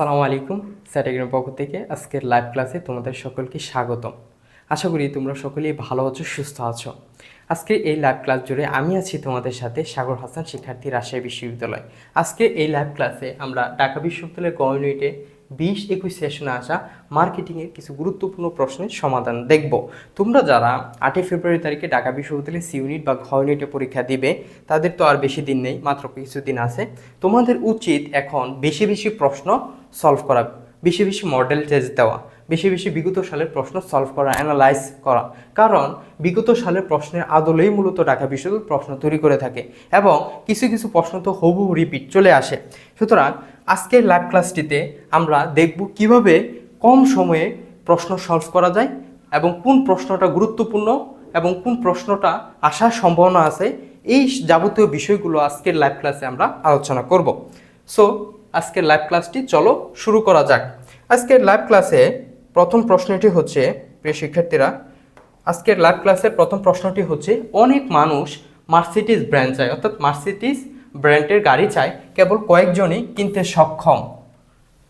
আসসালামু আলাইকুম স্যাটেগ্রাম পক্ষ থেকে আজকের লাইভ ক্লাসে তোমাদের সকলকে স্বাগতম। আশা করি তোমরা সকলেই ভালো আছো, সুস্থ আছো। আজকে এই লাইভ ক্লাস জুড়ে আমি আছি তোমাদের সাথে সাগর হাসান, শিক্ষার্থী রাজশাহী বিশ্ববিদ্যালয়। আজকে এই লাইভ ক্লাসে আমরা ঢাকা বিশ্ববিদ্যালয়ের কমিউনিটে বিশ একুশ সেশনে আসা মার্কেটিংয়ের কিছু গুরুত্বপূর্ণ প্রশ্নের সমাধান দেখব। তোমরা যারা আটই ফেব্রুয়ারি তারিখে ঢাকা বিশ্ববিদ্যালয়ে সি ইউনিট বা ঘ ইউনিটে পরীক্ষা দিবে, তাদের তো আর বেশি দিন নেই, মাত্র কিছুদিন আছে। তোমাদের উচিত এখন বেশি বেশি প্রশ্ন সলভ করা, বেশি বেশি মডেল টেস্ট দেওয়া। বেশি বেশি বিগত সালের প্রশ্ন সলভ করা অ্যানালাইজ করা। কারণ বিগত সালের প্রশ্নের আদলেই মূলত ঢাকা বিশ্ববিদ্যালয় প্রশ্ন তৈরি করে থাকে এবং কিছু কিছু প্রশ্ন তো হবু রিপিট চলে আসে। সুতরাং আজকের লাইভ ক্লাসটিতে আমরা দেখব কীভাবে কম সময়ে প্রশ্ন সলভ করা যায় এবং কোন প্রশ্নটা গুরুত্বপূর্ণ এবং কোন প্রশ্নটা আসার সম্ভাবনা আছে, এই যাবতীয় বিষয়গুলো আজকের লাইভ ক্লাসে আমরা আলোচনা করব। সো আজকের লাইভ ক্লাসটি চলো শুরু করা যাক। আজকের লাইভ ক্লাসে প্রথম প্রশ্নটি হচ্ছে, প্রিয় শিক্ষার্থীরা, আজকের লাইভ ক্লাসের প্রথম প্রশ্নটি হচ্ছে, অনেক মানুষ মার্সিডিস ব্র্যান্ড চায়, অর্থাৎ মার্সিডিস ব্র্যান্ডের গাড়ি চায়, কেবল কয়েকজনই কিনতে সক্ষম।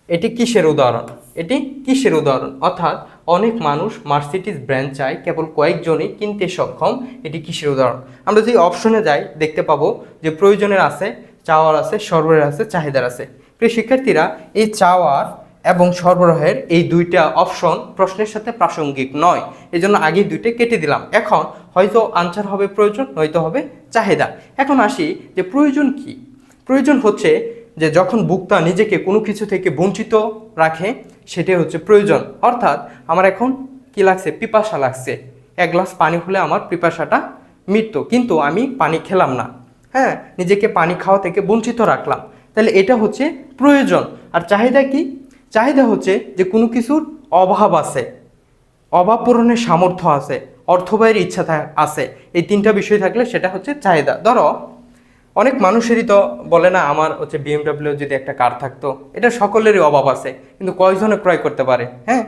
এটি কিসের উদাহরণ? এটি কিসের উদাহরণ? অর্থাৎ অনেক মানুষ মার্সিডিস ব্র্যান্ড চায়, কেবল কয়েকজনই কিনতে সক্ষম, এটি কিসের উদাহরণ? আমরা যদি অপশনে যাই, দেখতে পাবো যে প্রয়োজনের আছে, চাওয়ার আছে, সরবরাহের আছে, চাহিদার আছে। প্রিয় শিক্ষার্থীরা, এই চাওয়ার এবং সরবরাহের এই দুইটা অপশন প্রশ্নের সাথে প্রাসঙ্গিক নয়। এই জন্য আগে দুইটা কেটে দিলাম। এখন হয়তো আনসার হবে প্রয়োজন, নয়তো হবে চাহিদা। এখন আসি যে প্রয়োজন কি? প্রয়োজন হচ্ছে যে যখন বুক্তা নিজেকে কোনো কিছু থেকে বঞ্চিত রাখে, সেটাই হচ্ছে প্রয়োজন। অর্থাৎ আমার এখন কি লাগছে? পিপাসা লাগছে। এক গ্লাস পানি হলে আমার পিপাসাটা মিটত, কিন্তু আমি পানি খেলাম না। হ্যাঁ নিজেকে পানি খাওয়া থেকে বঞ্চিত রাখলাম। তাহলে এটা হচ্ছে প্রয়োজন। আর চাহিদা কি? চাহিদা হচ্ছে যে কোনো কিছুর অভাব আছে, অভাব পূরণের সামর্থ্য আছে, অর্থ ব্যয়ের ইচ্ছা আছে। এই তিনটা বিষয় থাকলে সেটা হচ্ছে চাহিদা। ধরো, অনেক মানুষেরই তো বলে না, আমার হচ্ছে বিএমডাব্লিউ যদি একটা কার থাকতো। এটা সকলেরই অভাব আছে, কিন্তু কয়জনে ক্রয় করতে পারে? হ্যাঁ?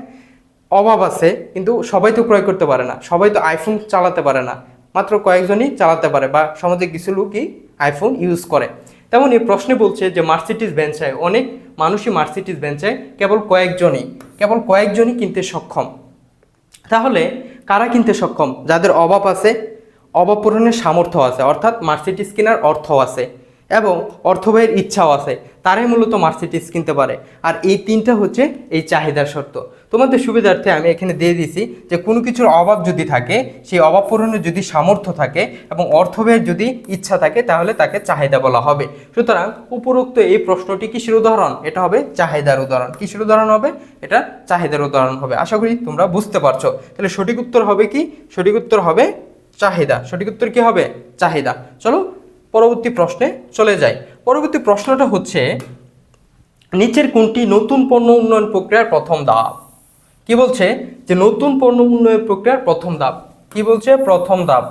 অভাব আছে, কিন্তু সবাই তো ক্রয় করতে পারে না। সবাই তো আইফোন চালাতে পারে না। মাত্র কয়েকজনই চালাতে পারে, বা সমাজে কিছু লোকই আইফোন ইউজ করে। তেমন এই প্রশ্নে বলছে যে মার্সিডিস বেঞ্চায় অনেক মানুষই মার্সিডিস বেঞ্চায় কেবল কয়েকজনই কেবল কয়েকজনই কিনতে সক্ষম। তাহলে কারা কিনতে সক্ষম? যাদের অভাব আছে অভাব পূরণের সামর্থ্য আছে, অর্থাৎ মার্সিটিস কেনার অর্থ আছে। এবং অর্থ ব্যয়ের ইচ্ছাও আছে। তারাই মূলত মার্সিডিস কিনতে পারে। আর এই তিনটা হচ্ছে এই চাহিদার শর্ত। তোমাদের সুবিধার্থে আমি এখানে দিয়ে দিছি যে কোনো কিছুর অভাব যদি থাকে, সেই অভাব পূরণের যদি সামর্থ্য থাকে এবং অর্থ ব্যয়ের যদি ইচ্ছা থাকে, তাহলে তাকে চাহিদা বলা হবে। সুতরাং উপরোক্ত এই প্রশ্নটি কিসের উদাহরণ? এটা হবে চাহিদার উদাহরণ। কিসের উদাহরণ হবে? এটা চাহিদার উদাহরণ হবে। আশা করি তোমরা বুঝতে পারছ। তাহলে সঠিক উত্তর হবে কি? সঠিক উত্তর হবে চাহিদা। সঠিক উত্তর কি হবে? চাহিদা। চলো পরবর্তী প্রশ্নে চলে যাই। পরবর্তী প্রশ্নটা হচ্ছে, নিচের কোনটি নতুন পণ্য উন্নয়ন প্রক্রিয়ার প্রথম ধাপ? কি বলছে? যে নতুন পণ্য উন্নয়ন প্রক্রিয়ার প্রথম ধাপ। কি বলছে? প্রথম ধাপ।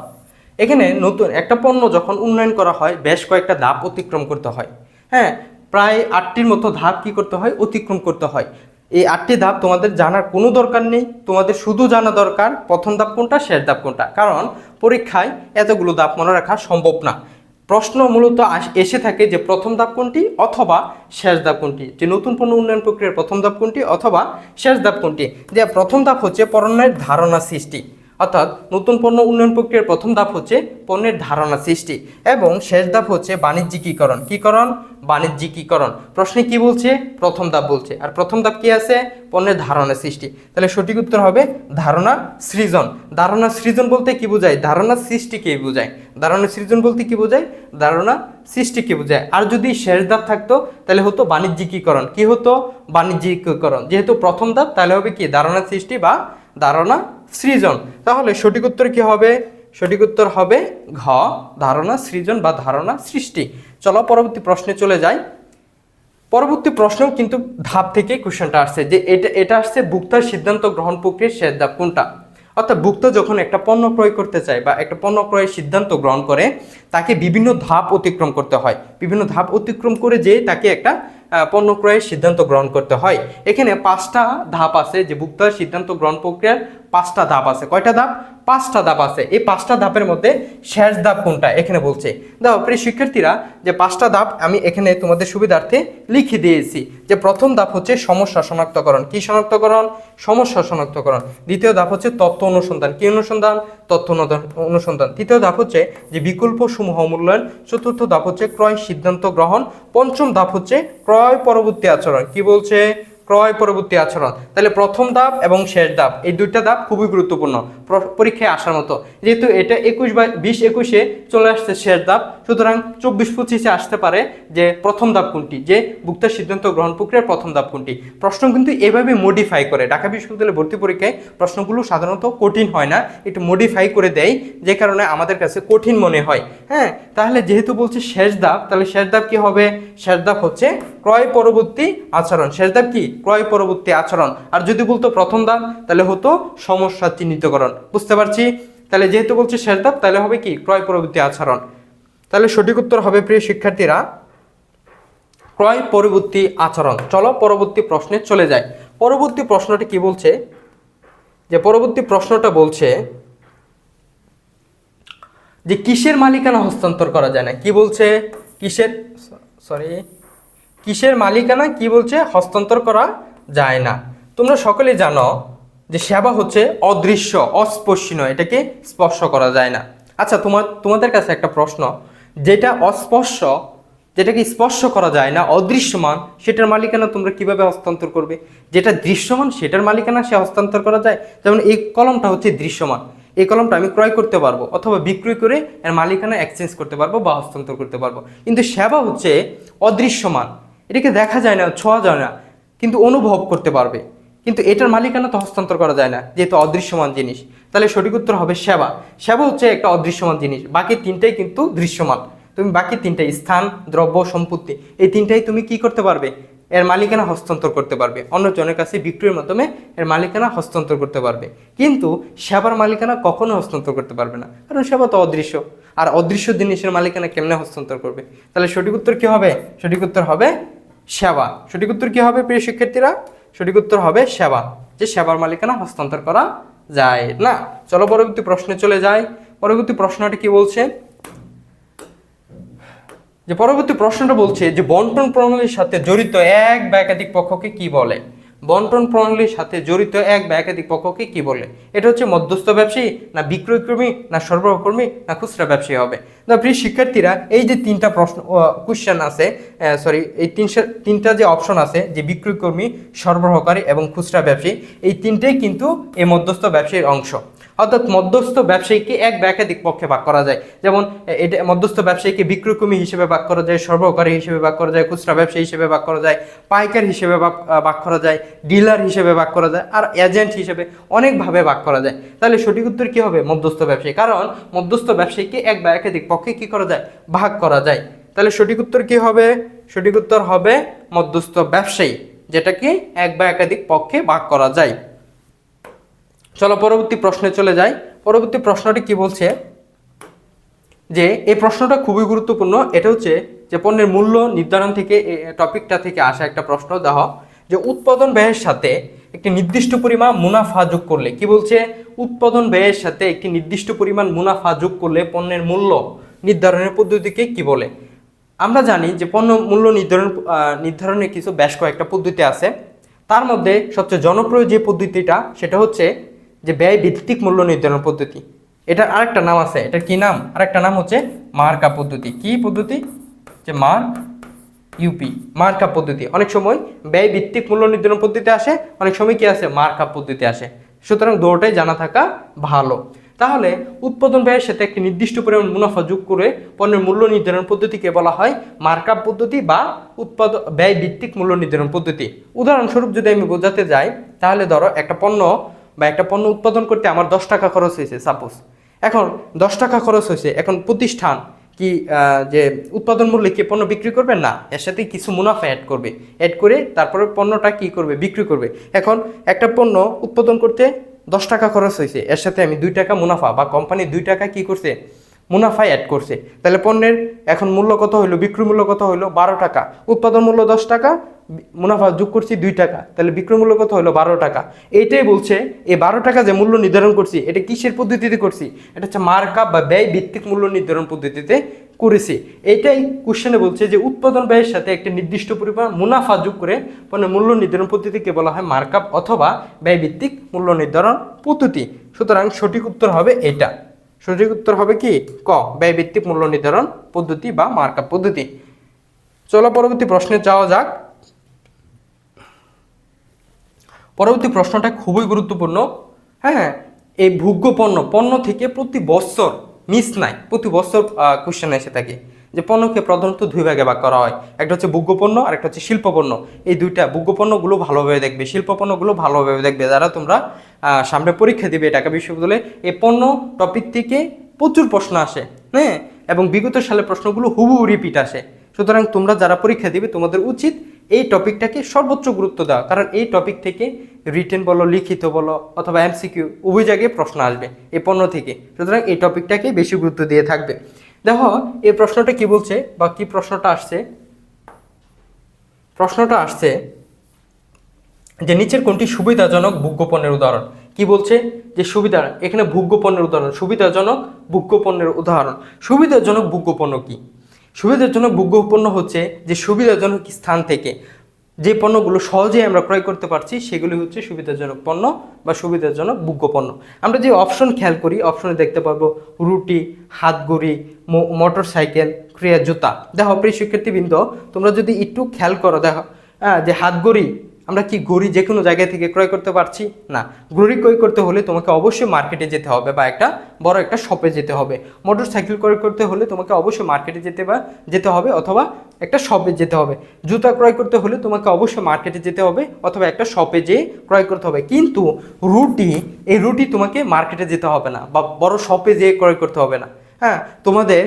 এখানে নতুন একটা পণ্য যখন উন্নয়ন করা হয়, বেশ কয়েকটা ধাপ অতিক্রম করতে হয়। হ্যাঁ প্রায় আটটির মতো ধাপ কি করতে হয়? অতিক্রম করতে হয়। এই আটটি ধাপ তোমাদের জানার কোনো দরকার নেই। তোমাদের শুধু জানা দরকার প্রথম ধাপ কোনটা, শেষ ধাপ কোনটা। কারণ পরীক্ষায় এতগুলো ধাপ মনে রাখা সম্ভব না। প্রশ্ন মূলত এসে থাকে যে প্রথম ধাপ কোনটি অথবা শেষ ধাপ কোনটি? যে নতুন পণ্য উন্নয়ন প্রক্রিয়ার প্রথম ধাপ কোনটি অথবা শেষ ধাপ কোনটি? যে প্রথম ধাপ হচ্ছে পণ্যের ধারণা সৃষ্টি। অর্থাৎ নতুন পণ্য উন্নয়ন প্রক্রিয়ার প্রথম ধাপ হচ্ছে পণ্যের ধারণা সৃষ্টি এবং শেষ ধাপ হচ্ছে বাণিজ্যিকীকরণ। কীকরণ? বাণিজ্যিকীকরণ। প্রশ্নে কি বলছে? প্রথম ধাপ বলছে। আর প্রথম ধাপ কি আছে? পণ্যের ধারণা সৃষ্টি। তাহলে সঠিক উত্তর হবে ধারণা সৃজন। ধারণা সৃজন বলতে কি বোঝায়? ধারণা সৃষ্টিকে বোঝায়। ধারণা সৃজন বলতে কি বোঝায়? ধারণা সৃষ্টিকে বোঝায়। আর যদি শেষ ধাপ থাকতো, তাহলে হতো বাণিজ্যিকীকরণ। কি হতো? বাণিজ্যিকীকরণ। যেহেতু প্রথম ধাপ, তাহলে হবে কি? ধারণা সৃষ্টি বা ধারণা সৃজন। তাহলে সঠিক উত্তর কি হবে? সঠিক উত্তর হবে ঘ, ধারণা সৃজন বা ধারণা সৃষ্টি। চলো পরবর্তী প্রশ্নে চলে যাই। পরবর্তী প্রশ্ন কিন্তু ধাপ থেকে কোশ্চেনটা আসছে যে এটা এটা আসছে ভুক্তার সিদ্ধান্ত গ্রহণ প্রক্রিয়ার শেষ ধাপ কোনটা? অর্থাৎ ভুক্ত যখন একটা পণ্য ক্রয় করতে চায় বা একটা পণ্য ক্রয়ের সিদ্ধান্ত গ্রহণ করে, তাকে বিভিন্ন ধাপ অতিক্রম করতে হয়। বিভিন্ন ধাপ অতিক্রম করে যে তাকে একটা পণ্য ক্রয়ের সিদ্ধান্ত গ্রহণ করতে হয়। এখানে পাঁচটা ধাপ আছে যে ভোক্তার সিদ্ধান্ত গ্রহণ প্রক্রিয়ার পাঁচটা ধাপ আছে। কয়টা ধাপ? পাঁচটা ধাপ আছে। এই পাঁচটা ধাপের মধ্যে শেষ ধাপ কোনটা? এখানে বলছে, দেখো প্রিয় শিক্ষার্থীরা, যে পাঁচটা ধাপ আমি এখানে তোমাদের সুবিধার্থে লিখে দিয়েছি। যে প্রথম ধাপ হচ্ছে সমস্যা শনাক্তকরণ। কি শনাক্তকরণ? সমস্যা শনাক্তকরণ। দ্বিতীয় ধাপ হচ্ছে তথ্য অনুসন্ধান। কি অনুসন্ধান? তথ্য অনুসন্ধান। তৃতীয় ধাপ হচ্ছে যে বিকল্প সমূহ মূল্যায়ন। চতুর্থ ধাপ হচ্ছে ক্রয় সিদ্ধান্ত গ্রহণ। পঞ্চম ধাপ হচ্ছে ক্রয় পরবর্তী আচরণ। কি বলছে? ক্রয় পরবর্তী আচরণ। তাহলে প্রথম ধাপ এবং শেষ ধাপ, এই দুইটা ধাপ খুবই গুরুত্বপূর্ণ পরীক্ষায় আসার মতো। যেহেতু এটা একুশ বা বিশ একুশে চলে আসছে শেষ ধাপ, সুতরাং চব্বিশ পঁচিশে আসতে পারে যে প্রথম ধাপ কোনটি, যে ভুক্তার সিদ্ধান্ত গ্রহণ প্রক্রিয়ার প্রথম ধাপ কোনটি। প্রশ্ন কিন্তু এভাবে মডিফাই করে। ঢাকা বিশ্ববিদ্যালয়ে ভর্তি পরীক্ষায় প্রশ্নগুলো সাধারণত কঠিন হয় না, একটু মডিফাই করে দেয়, যে কারণে আমাদের কাছে কঠিন মনে হয়। হ্যাঁ তাহলে যেহেতু বলছে শেষ ধাপ, তাহলে শেষ ধাপ কি হবে? শেষ ধাপ হচ্ছে ক্রয় পরবর্তী আচরণ। শেষ ধাপ কি? ক্রয় পরবর্তী আচরণ। আর যদি বলতো প্রথম ধাপ তাহলে হতো সমস্যা চিহ্নিতকরণ। বুঝতে পারছি? তাহলে যেহেতু বলছে শেষ ধাপ তাহলে হবে কি? ক্রয় পরবর্তী আচরণ। তাহলে সঠিক উত্তর হবে, প্রিয় শিক্ষার্থীরা, ক্রয় পরবর্তী আচরণ। চলো পরবর্তী প্রশ্নে চলে যাই। পরবর্তী প্রশ্নটি কি বলছে? যে পরবর্তী প্রশ্নটা বলছে যে কিসের মালিকানা হস্তান্তর করা যায় না? কি বলছে? কিসের? সরি কিসের মালিকানা, কি বলছে, হস্তান্তর করা যায় না। তোমরা সকলে জানো যে সেবা হচ্ছে অদৃশ্য, অস্পর্শী অস্পর্শীয় এটাকে স্পর্শ করা যায় না। আচ্ছা তোমার তোমাদের কাছে একটা প্রশ্ন, যেটা অস্পর্শ, যেটাকে স্পর্শ করা যায় না, অদৃশ্যমান, সেটার মালিকানা তোমরা কীভাবে হস্তান্তর করবে? যেটা দৃশ্যমান, সেটার মালিকানা সে হস্তান্তর করা যায়? যেমন এই কলমটা হচ্ছে দৃশ্যমান। এই কলমটা আমি ক্রয় করতে পারব, অথবা বিক্রয় করে এর মালিকানা এক্সচেঞ্জ করতে পারব বা হস্তান্তর করতে পারব। কিন্তু সেবা হচ্ছে অদৃশ্যমান। এটাকে দেখা যায় না, ছোঁয়া যায় না, কিন্তু অনুভব করতে পারবে। কিন্তু এটার মালিকানা তো হস্তান্তর করা যায় না, যেহেতু অদৃশ্যমান জিনিস। তাহলে সঠিক উত্তর হবে সেবা। সেবা হচ্ছে একটা অদৃশ্যমান জিনিস, বাকি তিনটাই কিন্তু দৃশ্যমান। তুমি বাকি তিনটাই, স্থান, দ্রব্য, সম্পত্তি, এই তিনটাই তুমি কি করতে পারবে? এর মালিকানা হস্তান্তর করতে পারবে। অন্য জনের কাছে বিক্রয়ের মাধ্যমে এর মালিকানা হস্তান্তর করতে পারবে। কিন্তু সেবার মালিকানা কখনো হস্তান্তর করতে পারবে না, কারণ সেবা তো অদৃশ্য। আর অদৃশ্য জিনিসের মালিকানা কেমনে হস্তান্তর করবে? তাহলে সঠিক উত্তর কী হবে? সঠিক উত্তর হবে সেবা। সঠিক উত্তর কী হবে প্রিয় শিক্ষার্থীরা? সঠিক উত্তর হবে সেবা। যে সেবার মালিকানা হস্তান্তর করা যায় না। চলো পরবর্তী প্রশ্নে চলে যাই। পরবর্তী প্রশ্নটি কি বলছে? যে পরবর্তী প্রশ্নটা বলছে যে বন্টন প্রণালীর সাথে জড়িত এক বা একাধিক পক্ষকে কি বলে? বন্টন প্রণালীর সাথে জড়িত এক বা একাধিক পক্ষকে কি বলে? এটা হচ্ছে মধ্যস্থ ব্যবসায়ী, না বিক্রয়কর্মী, না সরবরাহকর্মী, না খুচরা ব্যবসায়ী হবে। তো প্রিয় শিক্ষার্থীরা, এই যে তিনটা প্রশ্ন কোশ্চেন আছে সরি এই তিনশো, তিনটা যে অপশন আছে, যে বিক্রয়কর্মী, সরবরাহকারী এবং খুচরা ব্যবসায়ী, এই তিনটেই কিন্তু এই মধ্যস্থ ব্যবসায়ীর অংশ। অর্থাৎ মধ্যস্থ ব্যবসায়ীকে এক বা একাধিক পক্ষে ভাগ করা যায়। যেমন এটা মধ্যস্থ ব্যবসায়ীকে বিক্রয়কর্মী হিসেবে ভাগ করা যায়, সরবরাহকারী হিসেবে ভাগ করা যায়, খুচরা ব্যবসায়ী হিসেবে ভাগ করা যায়, পাইকার হিসেবে ভাগ ভাগ করা যায়, ডিলার হিসেবে ভাগ করা যায়, আর এজেন্ট হিসেবে অনেকভাবে ভাগ করা যায়। তাহলে সঠিক উত্তর কী হবে? মধ্যস্থ ব্যবসায়ী। কারণ, মধ্যস্থ ব্যবসায়ীকে এক বা একাধিক পক্ষে কী করা যায়? ভাগ করা যায়। তাহলে সঠিক উত্তর কী হবে? সঠিক উত্তর হবে মধ্যস্থ ব্যবসায়ী, যেটাকে এক বা একাধিক পক্ষে ভাগ করা যায়। চলো পরবর্তী প্রশ্নে চলে যাই। পরবর্তী প্রশ্নটি কি বলছে? যে এই প্রশ্নটা খুবই গুরুত্বপূর্ণ। এটা হচ্ছে যে পণ্যের মূল্য নির্ধারণ থেকে টপিকটা থেকে আসা একটা প্রশ্ন। দেহ যে উৎপাদন ব্যয়ের সাথে একটি নির্দিষ্ট পরিমাণ মুনাফা যোগ করলে কি বলছে? উৎপাদন ব্যয়ের সাথে একটি নির্দিষ্ট পরিমাণ মুনাফা যোগ করলে পণ্যের মূল্য নির্ধারণের পদ্ধতিকে কি বলে? আমরা জানি যে পণ্য মূল্য নির্ধারণ নির্ধারণের কিছু বেশ কয়েকটা পদ্ধতি আছে। তার মধ্যে সবচেয়ে জনপ্রিয় যে পদ্ধতিটা, সেটা হচ্ছে যে ব্যয় ভিত্তিক মূল্য নির্ধারণ পদ্ধতি। এটার আরেকটা নাম আছে, এটার কি নাম? আরেকটা নাম হচ্ছে মার্কা পদ্ধতি। কি পদ্ধতি? যে মার্ক ইউপি মার্কা পদ্ধতি। অনেক সময় ব্যয় ভিত্তিক মূল্য নির্ধারণ পদ্ধতি আসে, অনেক সময় কি আসে? মার্কা পদ্ধতি আসে। সুতরাং দুটোটাই জানা থাকা ভালো। তাহলে উৎপাদন ব্যয়ের সাথে একটি নির্দিষ্ট পরিমাণ মুনাফা যোগ করে পণ্যের মূল্য নির্ধারণ পদ্ধতিকে বলা হয় মার্কআপ পদ্ধতি বা উৎপাদন ব্যয় ভিত্তিক মূল্য নির্ধারণ পদ্ধতি। উদাহরণস্বরূপ যদি আমি বোঝাতে যাই, তাহলে ধরো একটা পণ্য বা একটা পণ্য উৎপাদন করতে আমার দশ টাকা খরচ হয়েছে সাপোজ এখন দশ টাকা খরচ হয়েছে, এখন প্রতিষ্ঠান কি যে উৎপাদন মূল্যে কি পণ্য বিক্রি করবে? না, এর সাথে কিছু মুনাফা অ্যাড করবে। অ্যাড করে তারপরে পণ্যটা কি করবে? বিক্রি করবে। এখন একটা পণ্য উৎপাদন করতে দশ টাকা খরচ হয়েছে, এর সাথে আমি দুই টাকা মুনাফা বা কোম্পানি দুই টাকা কি করছে? মুনাফা অ্যাড করছে। তাহলে পণ্যের এখন মূল্য কত হইল বিক্রয় মূল্য কত হইল? বারো টাকা। উৎপাদন মূল্য দশ টাকা, মুনাফা যোগ করছি দুই টাকা। তাহলে বিক্রয় মূল্য কত হলো বারো টাকা। এইটাই বলছে, এই বারো টাকা যে মূল্য নির্ধারণ করছি, এটা কিসের পদ্ধতিতে করছি? এটা হচ্ছে মার্কআপ বা ব্যয় ভিত্তিক মূল্য নির্ধারণ পদ্ধতিতে করেছি। এইটাই কোশ্চেনে বলছে যে উৎপাদন ব্যয়ের সাথে একটা নির্দিষ্ট পরিমাণ মুনাফা যোগ করে পণ্যের মূল্য নির্ধারণ পদ্ধতিকে বলা হয় মার্কআপ অথবা ব্যয় ভিত্তিক মূল্য নির্ধারণ পদ্ধতি। সুতরাং সঠিক উত্তর হবে এটা। সঠিক উত্তর হবে কি? ক ব্যয় ভিত্তিক মূল্য নির্ধারণ পদ্ধতি বা মার্কআপ পদ্ধতি। চলো পরবর্তী প্রশ্নে যাওয়া যাক। পরবর্তী প্রশ্নটা খুবই গুরুত্বপূর্ণ। হ্যাঁ এই ভোগ্য পণ্য পণ্য থেকে প্রতি বছর মিস নাই, প্রতি বছর কোয়েশ্চেন এসে থাকে। যে পণ্যকে প্রধানত দুই ভাগে ভাগ করা হয়। একটা হচ্ছে ভোগ্য পণ্য আর একটা হচ্ছে শিল্প পণ্য এই দুইটা ভোগ্য পণ্যগুলো ভালোভাবে দেখবে শিল্প পণ্যগুলো ভালোভাবে দেখবে। যারা তোমরা সামনে পরীক্ষা দিবে ঢাকা বিশ্ববিদ্যালয়ে, এই পণ্য টপিক থেকে প্রচুর প্রশ্ন আসে হ্যাঁ? এবং বিগত সালের প্রশ্নগুলো হুবহু রিপিট আসে। সুতরাং তোমরা যারা পরীক্ষা দিবে, তোমাদের উচিত এই টপিকটাকে সর্বোচ্চ গুরুত্ব দেওয়া। কারণ এই টপিক থেকে রিটেন বলো, লিখিত বলো, অথবা এমসিকিউ উভয় জায়গায় প্রশ্ন আসবে, এই পণ্য থেকে। সুতরাং এই টপিকটাকে বেশি গুরুত্ব দিয়ে থাকবে। দেখো এই প্রশ্নটা কি বলছে বা কি প্রশ্নটা আসছে? প্রশ্নটা আসছে যে নিচের কোনটি সুবিধাজনক ভোগ্য উদাহরণ? কি বলছে? যে সুবিধা, এখানে ভোগ্য উদাহরণ। সুবিধাজনক ভোগ্য উদাহরণ। সুবিধাজনক ভোগ্য কি? সুবিধাজনক ভোগ্য হচ্ছে যে সুবিধাজনক স্থান থেকে যে পণ্যগুলো সহজেই আমরা ক্রয় করতে পারছি, সেগুলি হচ্ছে সুবিধাজনক পণ্য বা সুবিধাজনক ভোগ্য পণ্য। আমরা যে অপশন খেয়াল করি, অপশনে দেখতে পাবো রুটি হাতগড়ি মোটর সাইকেল ক্রিয়া জুতা। দেখো, প্রিয় শিক্ষার্থীবৃন্দ, তোমরা যদি একটু খেয়াল করো, দেখো হ্যাঁ যে হাতগড়ি আমরা কি ঘড়ি যে কোনো জায়গা থেকে ক্রয় করতে পারছি? না। ঘড়ি ক্রয় করতে হলে তোমাকে অবশ্যই মার্কেটে যেতে হবে বা একটা বড় একটা শপে যেতে হবে। মোটর সাইকেল ক্রয় করতে হলে তোমাকে অবশ্যই মার্কেটে যেতে বা যেতে হবে অথবা একটা শপে যেতে হবে। জুতা ক্রয় করতে হলে তোমাকে অবশ্যই মার্কেটে যেতে হবে অথবা একটা শপে যেয়ে ক্রয় করতে হবে। কিন্তু রুটি, এই রুটি তোমাকে মার্কেটে যেতে হবে না বা বড় শপে যেয়ে ক্রয় করতে হবে না। হ্যাঁ তোমাদের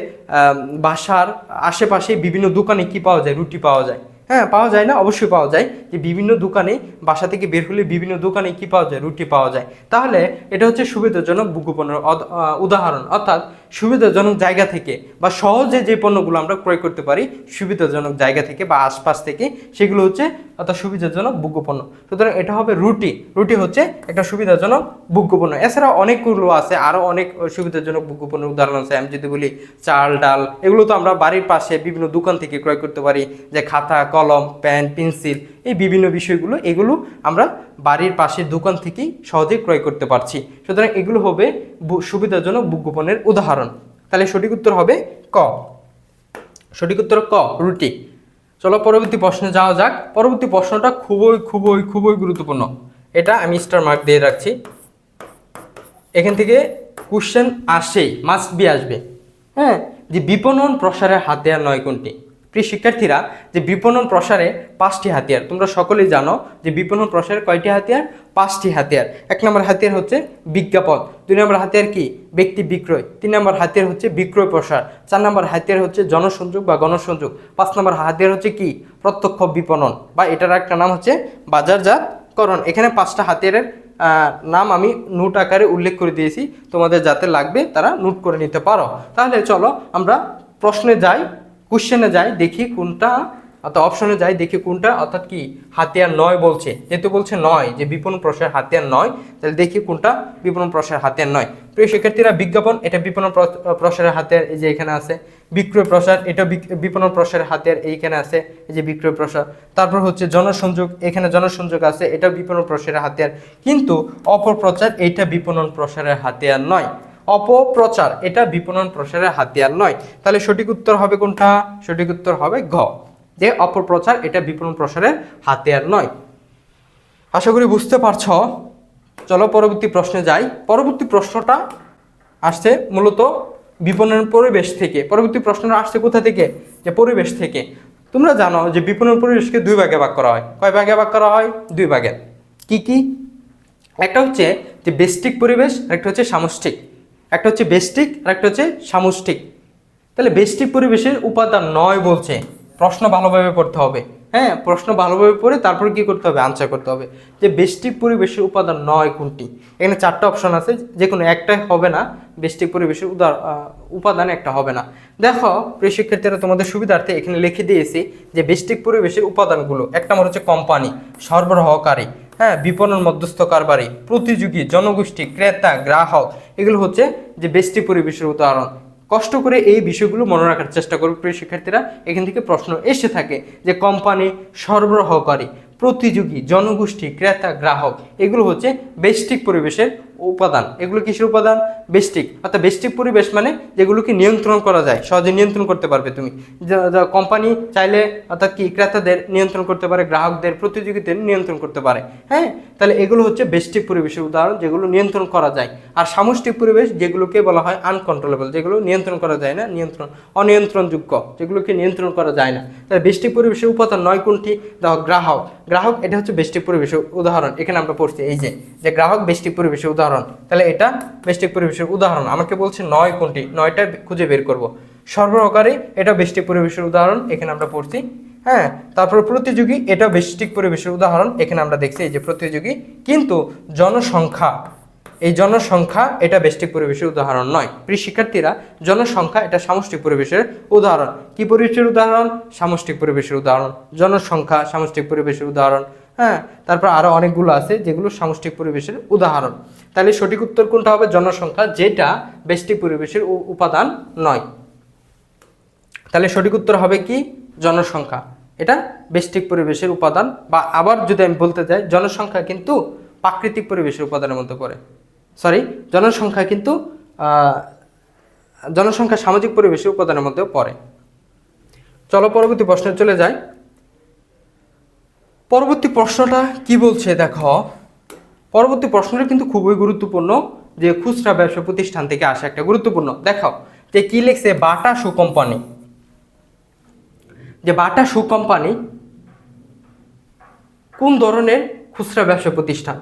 বাসার আশেপাশে বিভিন্ন দোকানে কি পাওয়া যায়? রুটি পাওয়া যায়। হ্যাঁ পাওয়া যায় না অবশ্যই পাওয়া যায়। যে বিভিন্ন দোকানে বাসা থেকে বের হলে বিভিন্ন দোকানে কি পাওয়া যায়? রুটি পাওয়া যায়। তাহলে এটা হচ্ছে সুবিধাজনক অদ- আহ, উদাহরণ। অর্থাৎ সুবিধাজনক জায়গা থেকে বা সহজে যে পণ্যগুলো আমরা ক্রয় করতে পারি সুবিধাজনক জায়গা থেকে বা আশপাশ থেকে সেগুলো হচ্ছে অর্থাৎ সুবিধাজনক ভোগ্যপণ্য সুতরাং এটা হবে রুটি। রুটি হচ্ছে একটা সুবিধাজনক ভোগ্যপণ্য এছাড়া অনেকগুলো আছে আরও অনেক সুবিধাজনক ভোগ্যপণ্যের উদাহরণ আছে। আমি যদি বলি চাল ডাল এগুলো তো আমরা বাড়ির পাশে বিভিন্ন দোকান থেকে ক্রয় করতে পারি। যে খাতা কলম, পেন, পেন্সিল এই বিভিন্ন বিষয়গুলো এগুলো আমরা বাড়ির পাশে দোকান থেকেই সহজেই ক্রয় করতে পারছি। সুতরাং এগুলো হবে সুবিধাজনক ভোগ্যপণ্যের উদাহরণ। তাহলে সঠিক উত্তর হবে ক। সঠিক উত্তর ক, রুটি। চলো পরবর্তী প্রশ্নে যাওয়া যাক। পরবর্তী প্রশ্নটা খুবই খুবই খুবই গুরুত্বপূর্ণ। এটা আমি স্টার মার্ক দিয়ে রাখছি। এখান থেকে কোশ্চেন আসেই মাস্ট বি আসবে। হ্যাঁ যে বিপণন প্রসারের হাতিয়ার নয় কোনটি? প্রিয় শিক্ষার্থীরা, যে বিপণন প্রসারে পাঁচটি হাতিয়ার। তোমরা সকলেই জানো যে বিপণন প্রসারে কয়টি হাতিয়ার? পাঁচটি হাতিয়ার। এক নম্বর হাতিয়ার হচ্ছে বিজ্ঞাপন। দুই নম্বর হাতিয়ার কি? ব্যক্তি বিক্রয়। তিন নম্বর হাতিয়ার হচ্ছে বিক্রয় প্রসার। চার নম্বর হাতিয়ার হচ্ছে জনসংযোগ বা গণসংযোগ। পাঁচ নম্বর হাতিয়ার হচ্ছে কি? প্রত্যক্ষ বিপণন বা এটার একটা নাম হচ্ছে বাজারজাতকরণ। এখানে পাঁচটা হাতিয়ারের নাম আমি নোট আকারে উল্লেখ করে দিয়েছি। তোমাদের যাতে লাগবে তারা নোট করে নিতে পারো। তাহলে চলো আমরা প্রশ্নে যাই। কোশ্চেনে যাই, দেখি কোনটা, অর্থাৎ অপশনে যাই, দেখি কোনটা, অর্থাৎ কি হাতিয়ার নয় বলছে। যেহেতু বলছে নয়, যে বিপণন প্রসার হাতিয়ার নয়, তাহলে দেখি কোনটা বিপণন প্রসার হাতিয়ার নয়। প্রিয় শিক্ষার্থীরা, বিজ্ঞাপন, এটা বিপণন প্র- প্রসারের হাতিয়ার, এই যে এখানে আছে। বিক্রয় প্রসার এটা বিপণন প্রসারের হাতিয়ার, এইখানে আছে, এই যে বিক্রয় প্রসার। তারপর হচ্ছে জনসংযোগ, এখানে জনসংযোগ আছে এটা বিপণন প্রসারের হাতিয়ার। কিন্তু অপপ্রচার, এটা বিপণন প্রসারের হাতিয়ার নয়। অপপ্রচার, এটা বিপণন প্রসারের হাতিয়ার নয়। তাহলে সঠিক উত্তর হবে কোনটা? সঠিক উত্তর হবে ঘ। যে অপপ্রচার, এটা বিপণন প্রসারের হাতিয়ার নয়। আশা করি বুঝতে পারছ? চলো পরবর্তী প্রশ্নে যাই। পরবর্তী প্রশ্নটা আসছে মূলত বিপণন পরিবেশ থেকে। পরবর্তী প্রশ্নটা আসছে কোথা থেকে? যে পরিবেশ থেকে। তোমরা জানো যে বিপণন পরিবেশকে দুই ভাগে ভাগ করা হয়। কয় ভাগে ভাগ করা হয়? দুই ভাগে। কি কি? একটা হচ্ছে যে বেস্টিক পরিবেশ একটা হচ্ছে সামষ্টিক। একটা হচ্ছে বেস্টিক আর একটা হচ্ছে সামষ্টিক। তাহলে বেস্টিক পরিবেশের উপাদান নয় বলছে, প্রশ্ন ভালোভাবে পড়তে হবে। হ্যাঁ প্রশ্ন ভালোভাবে পড়ে তারপর কি করতে হবে? আনসার করতে হবে। যে বেষ্টিক পরিবেশের উপাদান নয় কোনটি? এখানে চারটা অপশন আছে যে কোনো একটাই হবে না, বেষ্টিক পরিবেশের উদার উপাদান একটা হবে না। দেখো, প্রিয় শিক্ষার্থীরা, তোমাদের সুবিধার্থে এখানে লিখে দিয়েছি যে বেষ্টিক পরিবেশের উপাদানগুলো, এক নম্বর হচ্ছে কোম্পানি, সরবরাহকারী। হ্যাঁ বিপণন মধ্যস্থ কারবারি, প্রতিযোগী, জনগোষ্ঠী, ক্রেতা, গ্রাহক, এগুলো হচ্ছে যে বেষ্টি পরিবেশের উদাহরণ। কষ্ট করে এই বিষয়গুলো মনে রাখার চেষ্টা করবে প্রিয় শিক্ষার্থীরা। এখান থেকে প্রশ্ন এসে থাকে যে কোম্পানি সরবরাহকারী, প্রতিযোগী, জনগোষ্ঠী, ক্রেতা, গ্রাহক, এগুলো হচ্ছে বেষ্টিক পরিবেশের উপাদান। এগুলো কিসের উপাদান? বেষ্টিক। অর্থাৎ বেষ্টিক পরিবেশ মানে যেগুলোকে নিয়ন্ত্রণ করা যায়। সহজে নিয়ন্ত্রণ করতে পারবে তুমি। কোম্পানি চাইলে অর্থাৎ কি, ক্রেতাদের নিয়ন্ত্রণ করতে পারে, গ্রাহকদের, প্রতিযোগীদের নিয়ন্ত্রণ করতে পারে। হ্যাঁ? তাহলে এগুলো হচ্ছে বেষ্টিক পরিবেশের উদাহরণ যেগুলো নিয়ন্ত্রণ করা যায়। আর সামষ্টিক পরিবেশ যেগুলোকে বলা হয় আনকন্ট্রোলেবল যেগুলো নিয়ন্ত্রণ করা যায় না, নিয়ন্ত্রণ, অনিয়ন্ত্রণযোগ্য, যেগুলোকে নিয়ন্ত্রণ করা যায় না। তাহলে বেষ্টিক পরিবেশের উপাদান নয় কোনটি? দেখো, গ্রাহক। গ্রাহক, এটা হচ্ছে বেষ্টিক পরিবেশের উদাহরণ। এখানে আমরা পড়ছি, এই যে যে গ্রাহক বেষ্টিক পরিবেশের উদাহরণ। তাহলে এটা বেষ্টিক পরিবেশের উদাহরণ। আমাকে বলছে নয় কোনটি, নয়টা খুঁজে বের করব। সরবরাহকারী, এটা বেষ্টিক পরিবেশের উদাহরণ, এখানে আমরা পড়ছি। হ্যাঁ তারপর প্রতিযোগী, এটা বেষ্টিক পরিবেশের উদাহরণ, এখানে আমরা দেখছি, এই যে প্রতিযোগী। কিন্তু জনসংখ্যা এই জনসংখ্যা এটা বেষ্টিক পরিবেশের উদাহরণ নয়। প্রিয় শিক্ষার্থীরা, জনসংখ্যা এটা সামষ্টিক পরিবেশের উদাহরণ। কি পরিবেশের উদাহরণ? সামষ্টিক পরিবেশের উদাহরণ। জনসংখ্যা সামষ্টিক পরিবেশের উদাহরণ। হ্যাঁ তারপর আরও অনেকগুলো আছে যেগুলো সামষ্টিক পরিবেশের উদাহরণ। তাহলে সঠিক উত্তর কোনটা হবে? জনসংখ্যা, যেটা বেষ্টিক পরিবেশের উপাদান নয়। তাহলে সঠিক উত্তর হবে কি? জনসংখ্যা। এটা বেষ্টিক পরিবেশের উপাদান বা আবার যদি আমি বলতে যাই, জনসংখ্যা কিন্তু প্রাকৃতিক পরিবেশের উপাদানের মধ্যে পড়ে। সরি জনসংখ্যা কিন্তু জনসংখ্যা সামাজিক পরিবেশের উপাদানের মধ্যেও পড়ে। চলো পরবর্তী প্রশ্নে চলে যাই। পরবর্তী প্রশ্নটা কি বলছে দেখো? পরবর্তী প্রশ্নটা কিন্তু খুবই গুরুত্বপূর্ণ, যে খুচরা ব্যবসা প্রতিষ্ঠান থেকে আসা একটা গুরুত্বপূর্ণ। দেখো, যে কি লিখছে? Bata shoe company. যে বাটা শু কোম্পানি কোন ধরনের খুচরা ব্যবসা প্রতিষ্ঠান?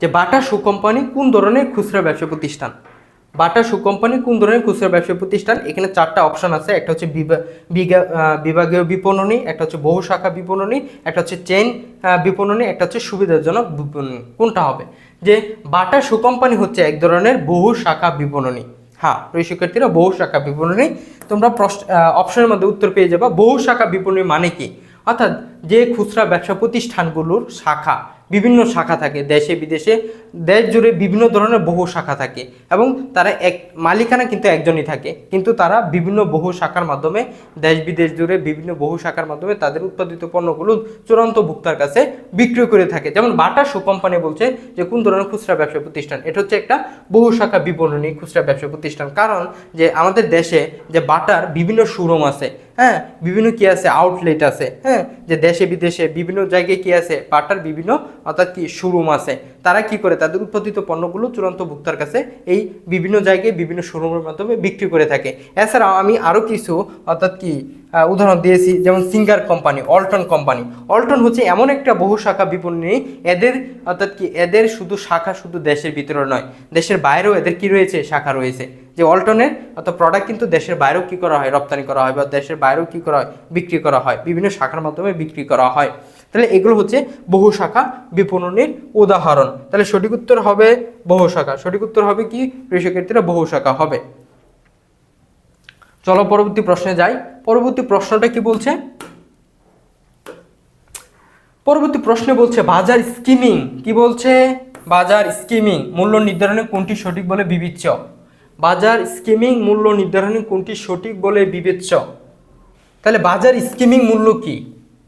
যে বাটা শু কোম্পানি কোন ধরনের খুচরা ব্যবসা প্রতিষ্ঠান? বাটা শু কোম্পানি কোন ধরনের খুচরা ব্যবসা প্রতিষ্ঠান? এখানে চারটা অপশন আছে, একটা হচ্ছে বিভাগীয় বিপণনী, একটা হচ্ছে বহু শাখা বিপণনী, একটা হচ্ছে চেন বিপণনী, একটা হচ্ছে সুবিধাজনক বিপণনী কোনটা হবে? যে বাটা শু কোম্পানি হচ্ছে এক ধরনের বহু শাখা বিপণনী। হ্যাঁ প্রিয় শিক্ষার্থীরা, বহু শাখা বিপণনী, তোমরা প্রশ্ন অপশনের মধ্যে উত্তর পেয়ে যাবা। বহু শাখা বিপণনী মানে কি? অর্থাৎ যে খুচরা ব্যবসা প্রতিষ্ঠানগুলোর শাখা বিভিন্ন শাখা থাকে, দেশে, বিদেশে, দেশ জুড়ে বিভিন্ন ধরনের বহু শাখা থাকে এবং তারা এক, মালিকানা কিন্তু একজনই থাকে, কিন্তু তারা বিভিন্ন বহু শাখার মাধ্যমে, দেশ, বিদেশ জুড়ে বিভিন্ন বহু শাখার মাধ্যমে তাদের উৎপাদিত পণ্যগুলো চূড়ান্ত ভোক্তার কাছে বিক্রয় করে থাকে। যেমন বাটা শু কোম্পানি বলছে যে, কোন ধরনের খুচরা ব্যবসা প্রতিষ্ঠান? এটা হচ্ছে একটা বহু শাখা বিপণনী খুচরা ব্যবসা প্রতিষ্ঠান। কারণ যে, আমাদের দেশে যে বাটার বিভিন্ন শোরুম আছে হ্যাঁ বিভিন্ন কি আছে আউটলেট আছে হ্যাঁ যে দেশে বিদেশে বিভিন্ন জায়গায় কি আছে পাটার বিভিন্ন, অর্থাৎ কি শোরুম আছে। তারা কি করে? তাদের উৎপাদিত পণ্যগুলো চূড়ান্ত ভোক্তার কাছে এই বিভিন্ন জায়গায় বিভিন্ন শোরুমের মাধ্যমে বিক্রি করে থাকে। এছাড়াও আমি আরও কিছু, অর্থাৎ কি উদাহরণ দিয়েছি, যেমন Singer company, Alton company. Alton হচ্ছে এমন একটা বহু শাখা বিপণী, এদের, অর্থাৎ কি, এদের শুধু শাখা শুধু দেশের ভিতরে নয়, দেশের বাইরেও এদের কি রয়েছে, শাখা রয়েছে। যে অল্টনের, অর্থাৎ প্রোডাক্ট কিন্তু দেশের বাইরেও কি করা হয়, রপ্তানি করা হয়, বা দেশের বাইরেও কি করা হয়, বিক্রি করা হয়, বিভিন্ন শাখার মাধ্যমে বিক্রি করা হয়। তাহলে এগুলো হচ্ছে বহু শাখা বিপণনের উদাহরণ। তাহলে সঠিক উত্তর হবে বহু শাখা। সঠিক উত্তর হবে কি? শিক্ষার্থীরা বহু শাখা হবে। চলো পরবর্তী প্রশ্নে যাই। পরবর্তী প্রশ্নটা কি বলছে? পরবর্তী প্রশ্নে বলছে, বাজার স্কিমিং। কি বলছে? বাজার স্কিমিং। মূল্য নির্ধারণে কোনটি সঠিক বলে বিবেচ্য? বাজার স্কিমিং মূল্য নির্ধারণে কোনটি সঠিক বলে বিবেচ্য? তাহলে বাজার স্কিমিং মূল্য কি?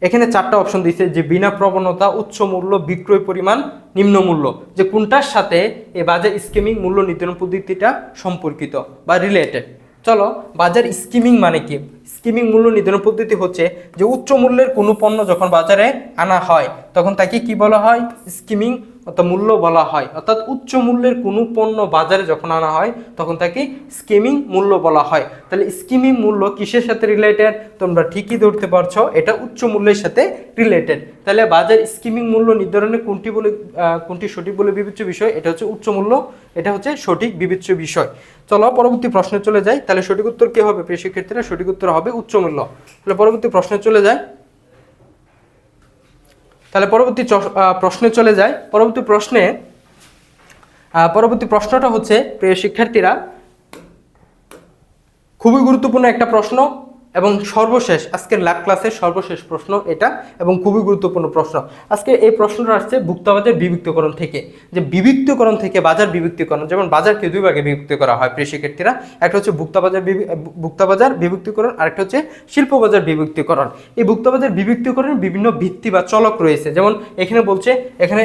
এখানে চারটা অপশন দিয়েছে, যে বিনা প্রবণতা উচ্চ মূল্য, বিক্রয় পরিমাণ, নিম্ন মূল্য। যে কোনটার সাথে এই বাজার স্কিমিং মূল্য নির্ধারণ পদ্ধতিটা সম্পর্কিত বা রিলেটেড চলো বাজার স্কিমিং মানে কি? স্কিমিং মূল্য নির্ধারণ পদ্ধতি হচ্ছে যে উচ্চ মূল্যের কোনো পণ্য যখন বাজারে আনা হয়, তখন তাকে কি বলা হয়? স্কিমিং অর্থাৎ মূল্য বলা হয়। অর্থাৎ উচ্চ মূল্যের কোনো পণ্য বাজারে যখন আনা হয়, তখন তাকে স্কিমিং মূল্য বলা হয়। তাহলে স্কিমিং মূল্য কিসের সাথে রিলেটেড তোমরা ঠিকই ধরতে পারছ, এটা উচ্চ মূল্যের সাথে রিলেটেড তাহলে বাজার স্কিমিং মূল্য নির্ধারণে কোনটি বলে কোনটি সঠিক বলে বিবেচ্য বিষয়? এটা হচ্ছে উচ্চ মূল্য, এটা হচ্ছে সঠিক বিবেচ্য বিষয়। চলো পরবর্তী প্রশ্নে চলে যাই। তাহলে সঠিক উত্তর কি হবে? প্রিয় সঠিক উত্তর হবে উচ্চ মূল্য। তাহলে পরবর্তী প্রশ্নে চলে যায়। তাহলে পরবর্তী প্রশ্নে চলে যায়। পরবর্তী প্রশ্নে পরবর্তী প্রশ্নটা হচ্ছে, প্রিয় শিক্ষার্থীরা, খুবই গুরুত্বপূর্ণ একটা প্রশ্ন। এবং সর্বশেষ, আজকের ল্যাব ক্লাসের সর্বশেষ প্রশ্ন এটা এবং খুবই গুরুত্বপূর্ণ প্রশ্ন। আজকে এই প্রশ্নটা আসছে ভুক্তাবাজার বিভক্তকরণ থেকে। যে বিভক্তকরণ থেকে বাজার বিভক্তকরণ, যেমন বাজারকে দুই ভাগে বিভক্ত করা হয় প্রিয় শিক্ষার্থীরা। একটা হচ্ছে ভুক্তাবাজার ভুক্তাবাজার বিভক্তকরণ আর একটা হচ্ছে শিল্পবাজার বিভক্তকরণ। এই ভুক্তাবাজার বিভক্তকরণের বিভিন্ন ভিত্তি বা চলক রয়েছে। যেমন এখানে বলছে, এখানে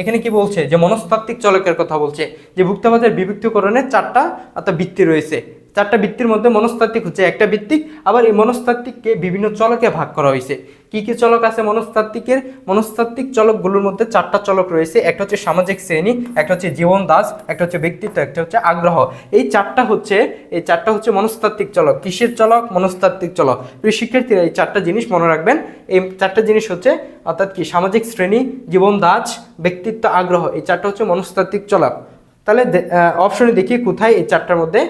এখানে কি বলছে? যে মনস্তাত্ত্বিক চলকের কথা বলছে। যে ভুক্তাবাজার বিভক্তকরণের চারটা অর্থাৎ ভিত্তি রয়েছে। চারটা বৃত্তির মধ্যে মনস্তাত্ত্বিক হচ্ছে একটা ভিত্তিক, আবার এই মনস্তাত্ত্বিককে বিভিন্ন চলকে ভাগ করা হয়েছে। কি কি চলক আছে মনস্তাত্ত্বিকের? মনস্তাত্ত্বিক চলকগুলোর মধ্যে চারটা চলক রয়েছে, একটা হচ্ছে সামাজিক শ্রেণি, একটা হচ্ছে জীবন দাস, একটা হচ্ছে ব্যক্তিত্ব, একটা হচ্ছে আগ্রহ। এই চারটা হচ্ছে, এই চারটা হচ্ছে মনস্তাত্ত্বিক চলক। কিসের চলক? মনস্তাত্ত্বিক চলক। প্রিয় শিক্ষার্থীরা, এই চারটা জিনিস মনে রাখবেন। এই চারটা জিনিস হচ্ছে, অর্থাৎ কি সামাজিক শ্রেণি, জীবন দাস, ব্যক্তিত্ব, আগ্রহ, এই চারটা হচ্ছে মনস্তাত্ত্বিক চলক। তাহলে অপশনে দেখি কোথায় এই চারটার মধ্যে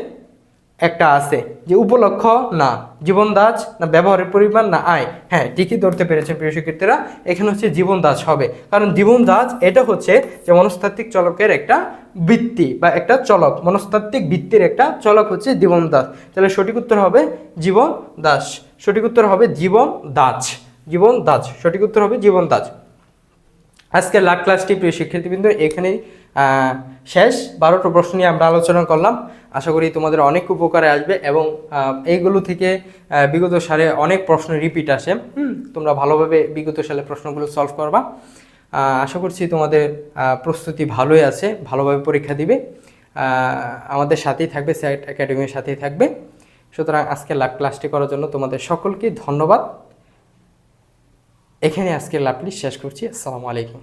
একটা আছে যে উপলক্ষ না জীবন দাস না, ব্যবহারের পরিমাণ না, আয়। হ্যাঁ ঠিকই ধরতে পেরেছেন প্রিয় শিক্ষার্থীরা, এখানে হচ্ছে জীবন দাস হবে। কারণ জীবন দাস এটা হচ্ছে যে মনস্তাত্ত্বিক চলকের একটা বৃত্তি বা একটা চলক। মনস্তাত্ত্বিক বৃত্তির একটা চলক হচ্ছে জীবন দাস তাহলে সঠিক উত্তর হবে জীবন দাস সঠিক উত্তর হবে জীবন দাস জীবন দাস সঠিক উত্তর হবে জীবন দাস আজকের লাট ক্লাসটি প্রিয় শিক্ষার্থীবৃন্দ, এখানেই শেষ বারোটা প্রশ্ন নিয়ে আমরা আলোচনা করলাম। আশা করি তোমাদের অনেক উপকারে আসবে এবং এইগুলো থেকে বিগত সালে অনেক প্রশ্ন রিপিট আসে। তোমরা ভালোভাবে বিগত সালে প্রশ্নগুলো সলভ করবা। আশা করছি তোমাদের প্রস্তুতি ভালোই আছে, ভালোভাবে পরীক্ষা দিবে। আমাদের সাথেই থাকবে স্যাট একাডেমির সাথেই থাকবে। সুতরাং আজকে লাভ ক্লাসটি করার জন্য তোমাদের সকলকে ধন্যবাদ। এখানে আজকে লাভলি শেষ করছি। আসসালামু আলাইকুম।